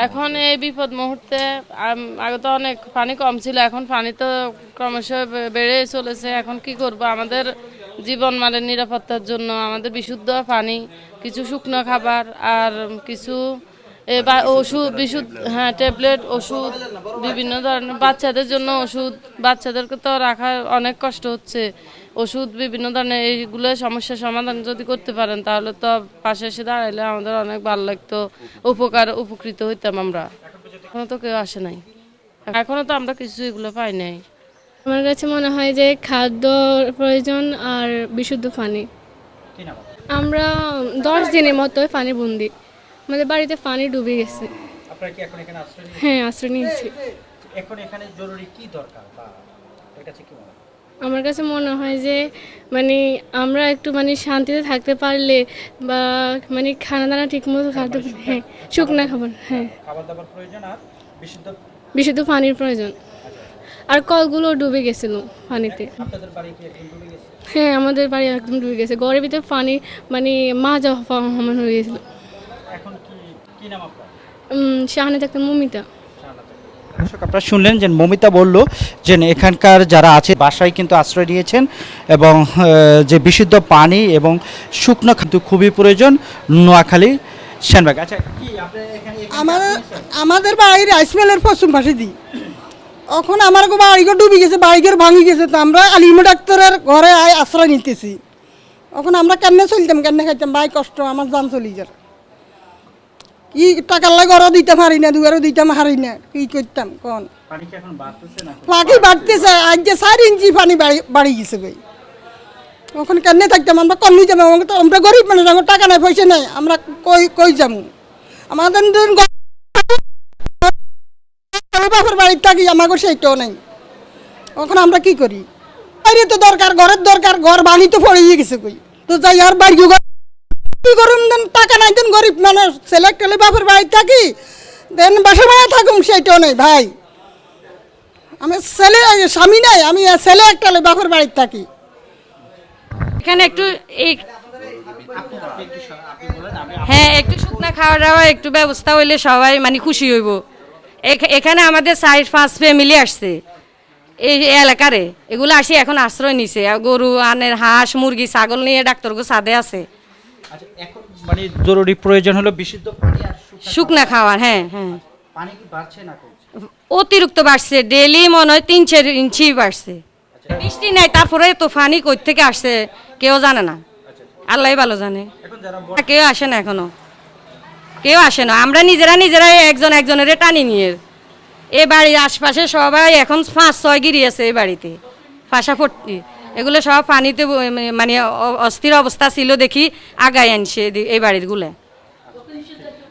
এখন এই বিপদ মুহূর্তে আগে তো অনেক পানি কম ছিল, এখন পানি তো ক্রমশ বেড়ে চলেছে। এখন কি করব? আমাদের জীবন মানের নিরাপত্তার জন্য, আমাদের বিশুদ্ধ পানি, কিছু শুকনো খাবার আর কিছু, এ, বা- ওষুধ, বিশুদ্ধ হ্যাঁ ট্যাবলেট, ওষুধ, বিভিন্ন ধরনের বাচ্চাদের জন্য ওষুধ। বাচ্চাদেরকে তো রাখা অনেক কষ্ট হচ্ছে। ওষুধ বিভিন্ন ধরনের এইগুলো সমস্যার সমাধান যদি করতে পারেন তাহলে তো পাশে এসে দাঁড়াইলে আমাদের অনেক ভালো লাগতো উপকার উপকৃত হইতাম আমরা। এখনও তো কেউ আসে নাই। এখনও তো আমরা কিছু এগুলো পাই নাই। আমার কাছে মনে হয় যে খাদ্য প্রয়োজন আর বিশুদ্ধ পানি। আমরা দশ দিনের মতো পানি বন্দি। আমাদের বাড়িতে পানি ডুবে গেছে। আপনারা কি এখন এখানে আশ্রয় নিয়েছেন? হ্যাঁ আশ্রয় নিয়েছি। এখন এখানে জরুরি কি দরকার বা কাছে কি মনে হয়? আমার কাছে মনে হয় যে মানে আমরা একটু মানে শান্তিতে থাকতে পারলে বা মানে খানা দানা ঠিক মতো খাতে হ্যাঁ শুকনা খাবার হ্যাঁ। খাবার দাবার বিশুদ্ধ? পানির প্রয়োজন। আর কলগুলো ডুবে গেছিল পানিতে। হ্যাঁ আমাদের বাড়ি একদম ডুবে গেছে। ঘরের ভিতরে পানি মানে মাজা সমান হয়ে গেছিল। শাহানে থাকতে মমিতা। দর্শক আপনারা শুনলেন যে মমিতা বলল যে এখানকার যারা আছে বাসায় কিন্তু আশ্রয় নিয়েছেন এবং যে বিশুদ্ধ পানি এবং শুকনো খাদ্য খুবই প্রয়োজন নোয়াখালী সেনবাগ। আচ্ছা কি এখানে আমাদের আমাদের বাড়ি রাইস মিলের পশ্চিম পাশে দিই এখন আমার গো বাড়িঘর ডুবে গেছে বাড়িঘর ভাঙি গেছে তো আমরা আলিমা ডাক্তারের ঘরে আয় আশ্রয় নিতেছি। এখন আমরা কেমনে চলতাম কেমনে খাইতাম? ভাই কষ্ট আমার জান চলি যার। কি টাকার লাগে দিতে পারি না দুয়ারও দিতে পারি না কি করতাম কোন? বাড়তেছে পাখি বাড়তেছে আজ যে চার ইঞ্চি পানি বাড়ি গেছে ভাই। ওখানে কেমনে থাকতাম? আমরা যাব আমাকে তো আমরা গরিব মানুষ আমার টাকা নাই পয়সা নাই আমরা কই কই যাব? আমাদের বাপের বাড়ির থাকি আমাকে সেইটাও নাই। এখন আমরা কি করি? বাইরে তো দরকার ঘরের দরকার ঘর ভাঙি তো পড়ে গেছে কই? তো যাই আর বাড়ি কি করুন টাকা নাই দেন গরিব মানুষ ছেলে বাপের বাড়ি থাকি, দেন বাসা ভাড়া থাকুম, সেইটাও নেই, ভাই। আমি ছেলে, স্বামী নাই, আমি ছেলে একটা বাপের বাড়িতে থাকি। এখানে একটু হ্যাঁ একটু শুকনা খাওয়া দাওয়া, একটু ব্যবস্থা হইলে সবাই মানে খুশি হইব। এখ- এখানে আমাদের চার পাঁচ ফ্যামিলি আসছে, এই এলাকারে। এগুলো আসি, এখন আশ্রয় নিছে। গরু আনের হাঁস, মুরগি, ছাগল নিয়ে ডাক্তারগো সাদে আছে। আচ্ছা এখন মানে জরুরি প্রয়োজন হলো বিশুদ্ধ পানি আর শুকনো খাওয়ার হ্যাঁ হ্যাঁ। পানি কি বাড়ছে না কমছে? অতিরিক্ত বাড়ছে ডেলি মনে হয় তিন চার ইঞ্চি বাড়ছে। বৃষ্টি নাই তারপরে তো ফানি কই থেকে আসছে কেউ জানে না। আল্লাহ ভালো জানে। কেউ আসে না এখনও। কেউ আসে না। আমরা নিজেরা নিজেরাই একজন একজনের টানি নিয়ে। এ বাড়ির আশপাশে সবাই এখন পাঁচ ছয় গিরি আছে এই বাড়িতে ফাঁসাফট্টি এগুলো সব পানিতে মানে অ- অস্থির অবস্থা ছিল দেখি আগায় আনছে এই বাড়িরগুলো